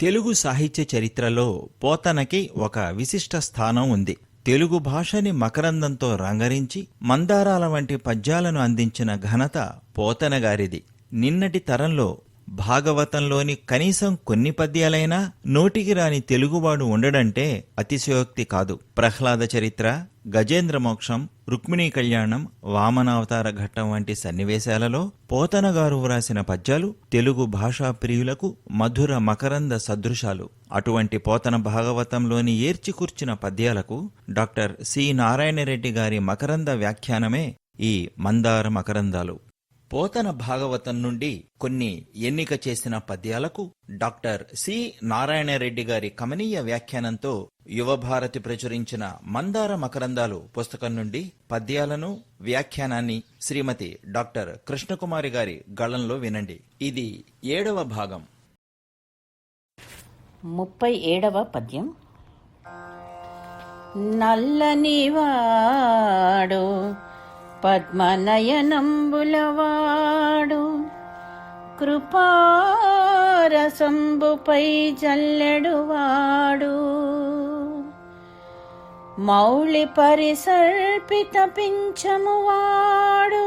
తెలుగు సాహిత్య చరిత్రలో పోతనకి ఒక విశిష్ట స్థానం ఉంది. తెలుగు భాషని మకరందంతో రంగరించి మందారాల వంటి పద్యాలను అందించిన ఘనత పోతన గారిది. నిన్నటి తరంలో భాగవతంలోని కనీసం కొన్ని పద్యాలైనా నోటికి రాని తెలుగువాడు ఉండడంటే అతిశయోక్తి కాదు. ప్రహ్లాద చరిత్ర గజేంద్ర మోక్షం రుక్మిణీ కళ్యాణం వామనావతార ఘట్టం వంటి సన్నివేశాలలో పోతనగారు వ్రాసిన పద్యాలు తెలుగు భాషా ప్రియులకు మధుర మకరంద సదృశాలు. అటువంటి పోతన భాగవతంలోని ఏర్చికూర్చిన పద్యాలకు డాక్టర్ సి. నారాయణరెడ్డి గారి మకరంద వ్యాఖ్యానమే ఈ మందార మకరందాలు. పోతన భాగవతం నుండి కొన్ని ఎన్నిక చేసిన పద్యాలకు డాక్టర్ సి. నారాయణరెడ్డి గారి కమనీయ వ్యాఖ్యానంతో యువభారతి ప్రచురించిన మందార మకరందాలు పుస్తకం నుండి పద్యాలను వ్యాఖ్యానాన్ని శ్రీమతి డాక్టర్ కృష్ణకుమారి గారి గళంలో వినండి. ఇది ఏడవ భాగం. ముప్పై ఏడవ పద్యం. నల్లనివాడు పద్మనయనంబులవాడు. కృపారసంబుపై జల్లెడువాడు. మౌళి పరిసర్పిత పింఛమువాడు.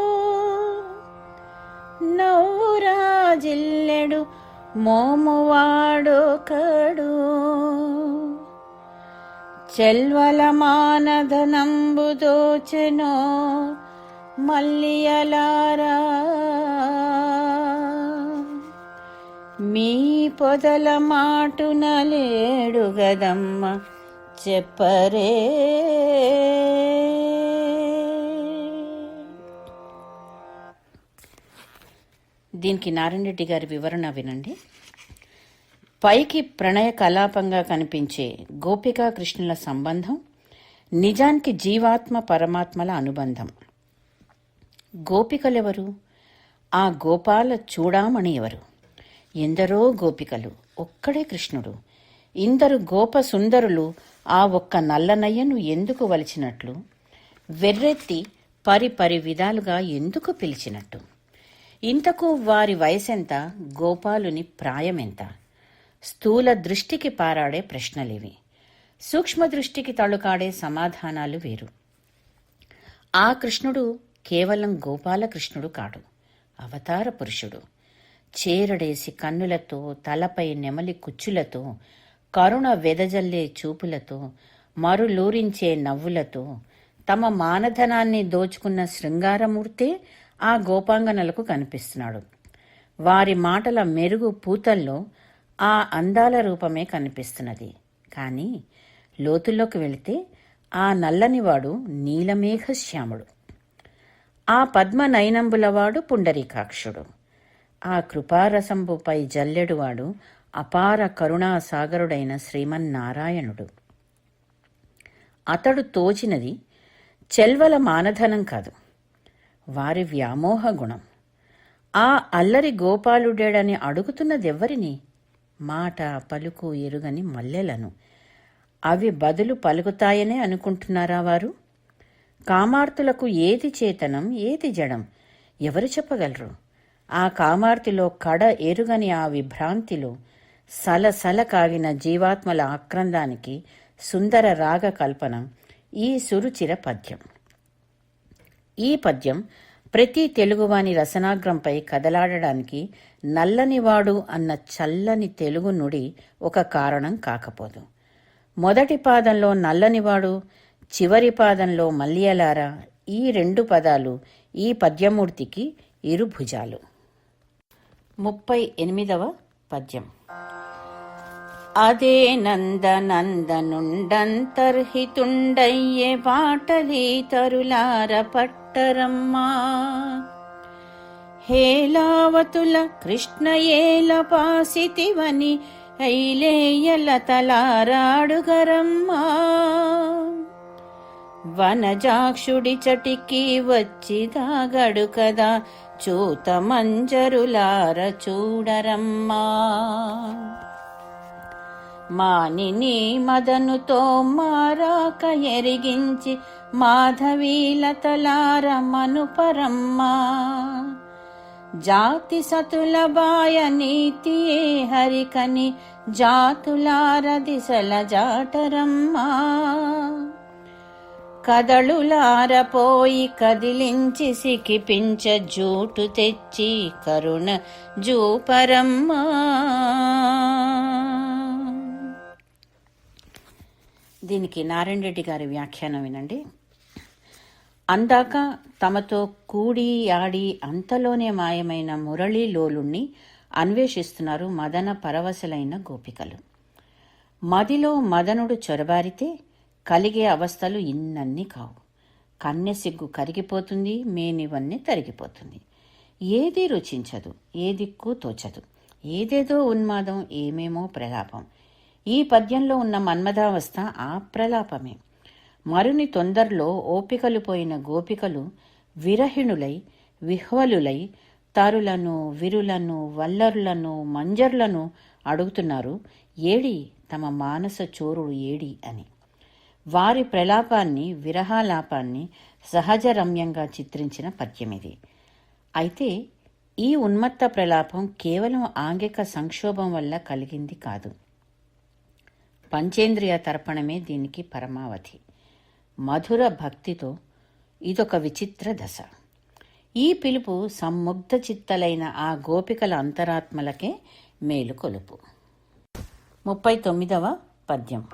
నవ్వురాజిల్లెడు మోమువాడు కడు. చెల్వల మానధనంబుదోచెనో మల్లియలారా. మీ పొదల మాటున లేడు గదమ్మ చెప్పరే. దీనికి నారాయణరెడ్డి గారి వివరణ వినండి. పైకి ప్రణయ కలాపంగా కనిపించే గోపికా కృష్ణుల సంబంధం నిజానికి జీవాత్మ పరమాత్మల అనుబంధం. గోపికలెవరు? ఆ గోపాల చూడామణి ఎవరు ఎందరో గోపికలు ఒక్కడే కృష్ణుడు. ఇందరు గోప సుందరులు ఆ ఒక్క నల్లనయ్యను ఎందుకు వలిచినట్లు? వెర్రెత్తి పరి పరి విధాలుగా ఎందుకు పిలిచినట్టు? ఇంతకు వారి వయసెంత? గోపాలుని ప్రాయమెంత? స్థూల దృష్టికి పారాడే ప్రశ్నలివి. సూక్ష్మ దృష్టికి తళుకాడే సమాధానాలు వేరు. ఆ కృష్ణుడు కేవలం గోపాలకృష్ణుడు కాడు. అవతార పురుషుడు. చేరడేసి కన్నులతో తలపై నెమలి కుచ్చులతో కరుణ వెదజల్లే చూపులతో మరులూరించే నవ్వులతో తమ మానధనాన్ని దోచుకున్న శృంగారమూర్తే ఆ గోపాంగనలకు కనిపిస్తున్నాడు. వారి మాటల మెరుగు పూతల్లో ఆ అందాల రూపమే కనిపిస్తున్నది. కానీ లోతుల్లోకి వెళితే ఆ నల్లనివాడు నీలమేఘశ్యాముడు. ఆ పద్మనయనంబులవాడు పుండరీకాక్షుడు. ఆ కృపారసంబుపై జల్లెడువాడు అపార కరుణాసాగరుడైన శ్రీమన్నారాయణుడు. అతడు తోచినది చెల్వల మానధనం కాదు వారి వ్యామోహ గుణం. ఆ అల్లరి గోపాలుడేడని అడుగుతున్నదెవ్వరిని? మాట పలుకు ఎరుగని మల్లెలను. అవి బదులు పలుకుతాయనే అనుకుంటున్నారా వారు? కామార్తులకు ఏది చేతనం ఏది జడం? ఎవరు చెప్పగలరు? ఆ కామార్తిలో కడ ఎరుగని ఆ విభ్రాంతిలో సలసల కాగిన జీవాత్మల ఆక్రందానికి సుందర రాగ కల్పన ఈ సురుచిర పద్యం. ఈ పద్యం ప్రతి తెలుగువాని రసనాగ్రంపై కదలాడడానికి నల్లనివాడు అన్న చల్లని తెలుగు నుడి ఒక కారణం కాకపోదు. మొదటి పాదంలో నల్లనివాడు చివరి పాదంలో మల్లియలారా ఈ రెండు పదాలు ఈ పద్యమూర్తికి ఇరు భుజాలు. ముప్పై ఎనిమిదవ పద్యం. అదే నందనందనుండంతర్హితుండయ్యే పాటలీ తరులార పట్టరమ్మా. హేలావతుల కృష్ణయేల పాసితివని ఐలేయల తలారాడుగరమ్మా. వనజాక్షుడి చటికి వచ్చి దాగడు కదా చూత మంజరులార చూడరమ్మా. మానిని మదనుతో మారాక ఎరిగించి మాధవీలతలార మనుపరమ్మా జాతి సతుల బాయ నీతియే హరికని జాతులార దిశల జాటరమ్మా. కదళులారపోయి కదిలించి సికిపించ జూటు తెచ్చి కరుణ జూపరమ్మా. దీనికి నారాయణ రెడ్డి గారి వ్యాఖ్యానం వినండి. అందాక తమతో కూడి ఆడి అంతలోనే మాయమైన మురళీ లోలుణ్ణి అన్వేషిస్తున్నారు మదన పరవశలైన గోపికలు. మదిలో మదనుడు చొరబారితే కలిగే అవస్థలు ఇన్నన్నీ కావు. కన్నె సిగ్గు కరిగిపోతుంది మేనివన్నీ తరిగిపోతుంది. ఏది రుచించదు ఏ దిక్కు తోచదు. ఏదేదో ఉన్మాదం ఏమేమో ప్రలాపం. ఈ పద్యంలో ఉన్న మన్మథావస్థ ఆ ప్రలాపమే. మరుని తొందరలో ఓపికలు పోయిన గోపికలు విరహిణులై విహ్వలులై తరులను విరులను వల్లరులను మంజర్లను అడుగుతున్నారు ఏడి తమ మానస చోరుడు ఏడి అని. వారి ప్రలాపాన్ని విరహాలాపాన్ని సహజ రమ్యంగా చిత్రించిన పద్యమిది. అయితే ఈ ఉన్మత్త ప్రలాపం కేవలం ఆంగిక సంక్షోభం వల్ల కలిగింది కాదు. పంచేంద్రియ తర్పణమే దీనికి పరమావధి. మధుర భక్తితో ఇదొక విచిత్ర దశ. ఈ పిలుపు సమ్ముగ్ధ చిత్తలైన ఆ గోపికల అంతరాత్మలకే మేలుకొలుపు ముప్పై తొమ్మిదవ పద్యం.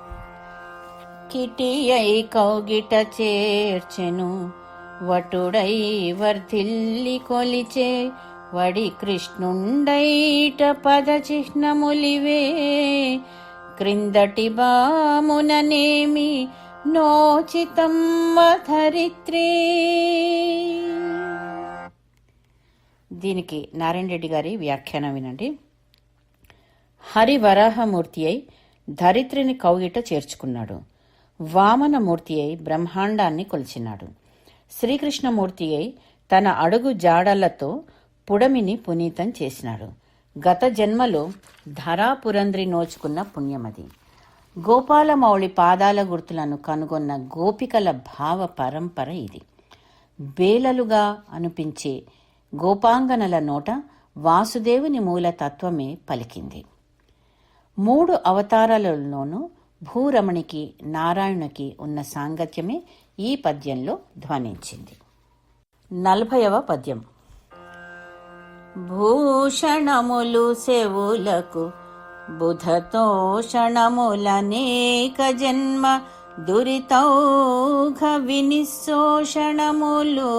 కిటియై కౌగిట చేర్చెను. వటుడై వర్ధిల్లి కొలిచే వడి కృష్ణుండైట పద చిహ్నములివే. క్రిందటి బాముననేమి నోచితమ్మ ధరిత్రీ దీనికి నారాయణ రెడ్డి గారి వ్యాఖ్యానం వినండి. హరివరాహమూర్తి అయి ధరిత్రిని కౌగిట చేర్చుకున్నాడు. వామనమూర్తి అయి బ్రహ్మాండాన్ని కొలిచినాడు. శ్రీకృష్ణమూర్తి అయి తన అడుగు జాడలతో పుడమిని పునీతం చేసినాడు. గత జన్మలో ధరాపురంద్రి నోచుకున్న పుణ్యమది. గోపాలమౌళి పాదాల గుర్తులను కనుగొన్న గోపికల భావ పరంపర ఇది. బేలలుగా అనిపించే గోపాంగనల నోట వాసుదేవుని మూల తత్వమే పలికింది. మూడు అవతారాలలోనూ భూరమణికి నారాయణునికి ఉన్న సాంగత్యమే ఈ పద్యంలో ధ్వనించింది. నలభైవ పద్యం. భూషణములు సెవులకు బుధతోషణములనేక జన్మ దురితౌఘ వినిశోషణములు.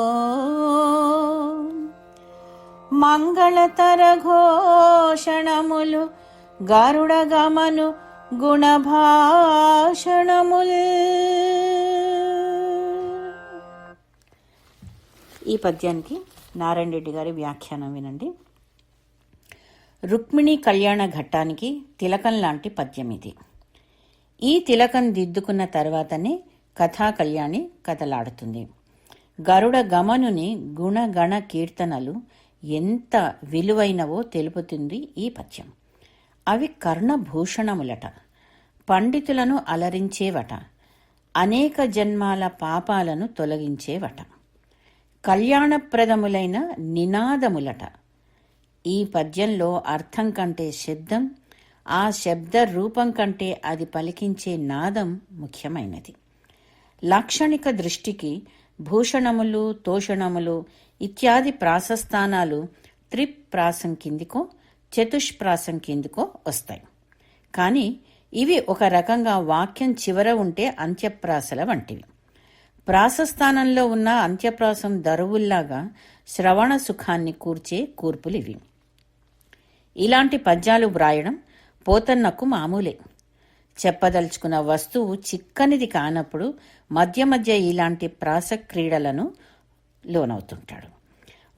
మంగళతర ఘోషణములు గరుడగమను గమను గుణభాషణములు. ఈ పద్యానికి నారాయణ రెడ్డి గారి వ్యాఖ్యానం వినండి. రుక్మిణి కళ్యాణ ఘట్టానికి తిలకం లాంటి పద్యం ఇది. ఈ తిలకం దిద్దుకున్న తర్వాతనే కథా కళ్యాణి కథలాడుతుంది. గరుడ గమనుని గుణగణ కీర్తనలు ఎంత విలువైనవో తెలుపుతుంది ఈ పద్యం. అవి కర్ణభూషణములట. పండితులను అలరించేవట. అనేక జన్మాల పాపాలను తొలగించేవట. కళ్యాణప్రదములైన నినాదములట. ఈ పద్యంలో అర్థం కంటే శబ్దం ఆ శబ్ద రూపం కంటే అది పలికించే నాదం ముఖ్యమైనది. లాక్షణిక దృష్టికి భూషణములు తోషణములు ఇత్యాది ప్రాసస్థానాలు త్రిప్రాసం కిందికో చతుష్ప్రాసం కిందికో వస్తాయి. కానీ ఇవి ఒక రకంగా వాక్యం చివర ఉంటే అంత్యప్రాసల వంటివి. ప్రాసస్థానంలో ఉన్న అంత్యప్రాసం దరువుల్లాగా శ్రవణ సుఖాన్ని కూర్చే కూర్పులివి. ఇలాంటి పద్యాలు వ్రాయడం పోతన్నకు మామూలే. చెప్పదలుచుకున్న వస్తువు చిక్కనిది కానప్పుడు మధ్య మధ్య ఇలాంటి ప్రాస క్రీడలను లోనవుతుంటాడు.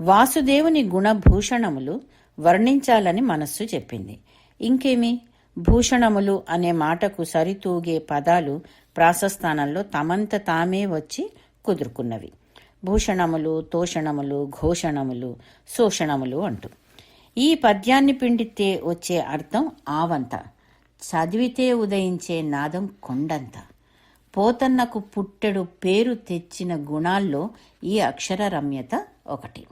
వాసుదేవుని గుణభూషణములు వర్ణించాలని మనస్సు చెప్పింది. ఇంకేమి? భూషణములు అనే మాటకు సరితూగే పదాలు ప్రాసస్థానంలో తమంత తామే వచ్చి కుదురుకున్నవి. భూషణములు తోషణములు ఘోషణములు శోషణములు అంటూ. ఈ పద్యాన్ని పిండితే వచ్చే అర్థం ఆవంత. చదివితే ఉదయించే నాదం కొండంత. పోతన్నకు పుట్టెడు పేరు తెచ్చిన గుణాల్లో ఈ అక్షర రమ్యత ఒకటి.